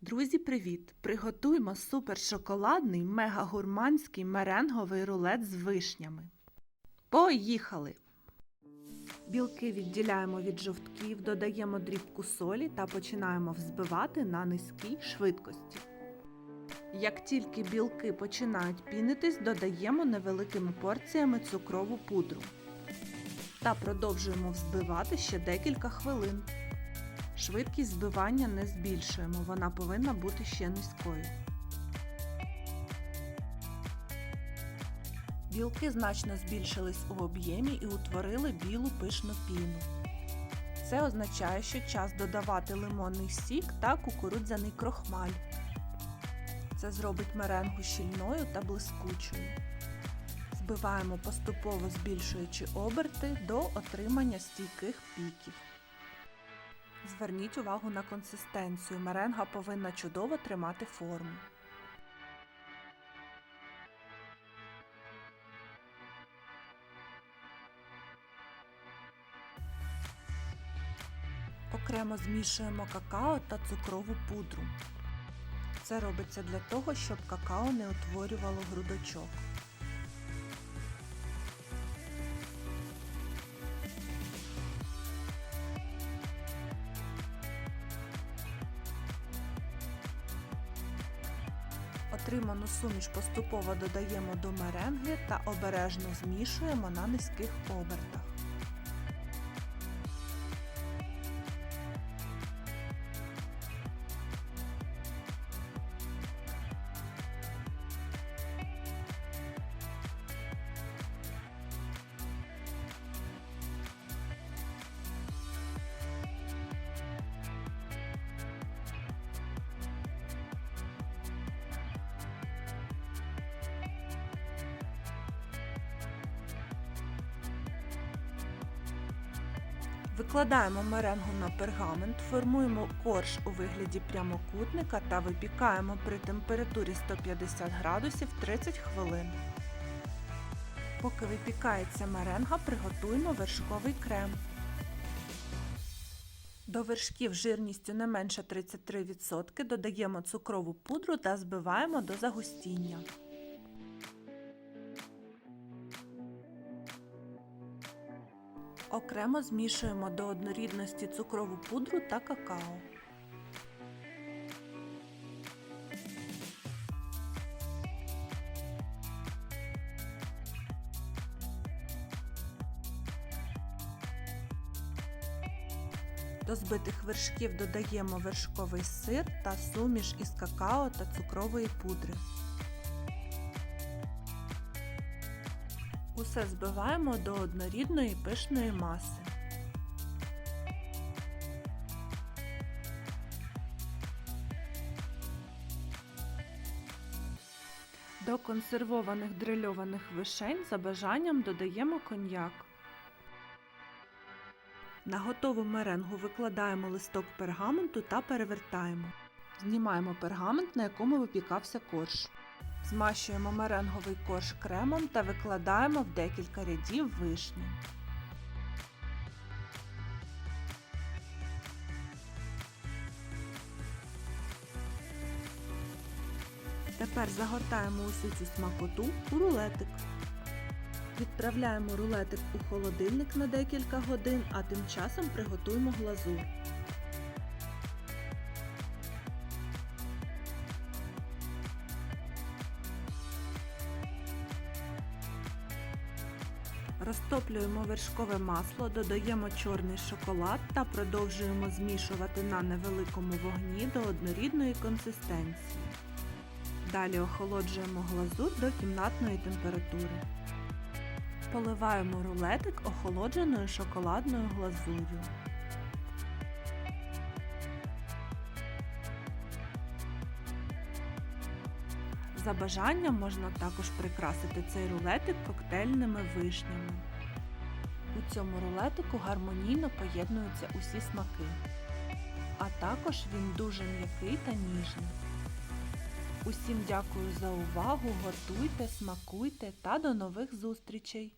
Друзі, привіт! Приготуємо супершоколадний мега-гурманський меренговий рулет з вишнями. Поїхали! Білки відділяємо від жовтків, додаємо дрібку солі та починаємо взбивати на низькій швидкості. Як тільки білки починають пінитись, додаємо невеликими порціями цукрову пудру та продовжуємо взбивати ще декілька хвилин. Швидкість збивання не збільшуємо, вона повинна бути ще низькою. Білки значно збільшились у об'ємі і утворили білу пишну піну. Це означає, що час додавати лимонний сік та кукурудзяний крохмаль. Це зробить меренгу щільною та блискучою. Збиваємо поступово збільшуючи оберти до отримання стійких піків. Зверніть увагу на консистенцію. Меренга повинна чудово тримати форму. Окремо змішуємо какао та цукрову пудру. Це робиться для того, щоб какао не утворювало грудочок. Отриману суміш поступово додаємо до меренги та обережно змішуємо на низьких обертах. Викладаємо меренгу на пергамент, формуємо корж у вигляді прямокутника та випікаємо при температурі 150 градусів 30 хвилин. Поки випікається меренга, приготуємо вершковий крем. До вершків жирністю не менше 33% додаємо цукрову пудру та збиваємо до загустіння. Окремо змішуємо до однорідності цукрову пудру та какао. До збитих вершків додаємо вершковий сир та суміш із какао та цукрової пудри. Усе збиваємо до однорідної пишної маси. До консервованих дрильованих вишень за бажанням додаємо коньяк. На готову меренгу викладаємо листок пергаменту та перевертаємо. Знімаємо пергамент, на якому випікався корж. Змащуємо меренговий корж кремом та викладаємо в декілька рядів вишні. Тепер загортаємо усю цю смакоту у рулетик. Відправляємо рулетик у холодильник на декілька годин, а тим часом приготуємо глазур. Розтоплюємо вершкове масло, додаємо чорний шоколад та продовжуємо змішувати на невеликому вогні до однорідної консистенції. Далі охолоджуємо глазур до кімнатної температури. Поливаємо рулетик охолодженою шоколадною глазур'ю. За бажанням можна також прикрасити цей рулетик коктейльними вишнями. У цьому рулетику гармонійно поєднуються усі смаки, а також він дуже м'який та ніжний. Усім дякую за увагу, готуйте, смакуйте та до нових зустрічей!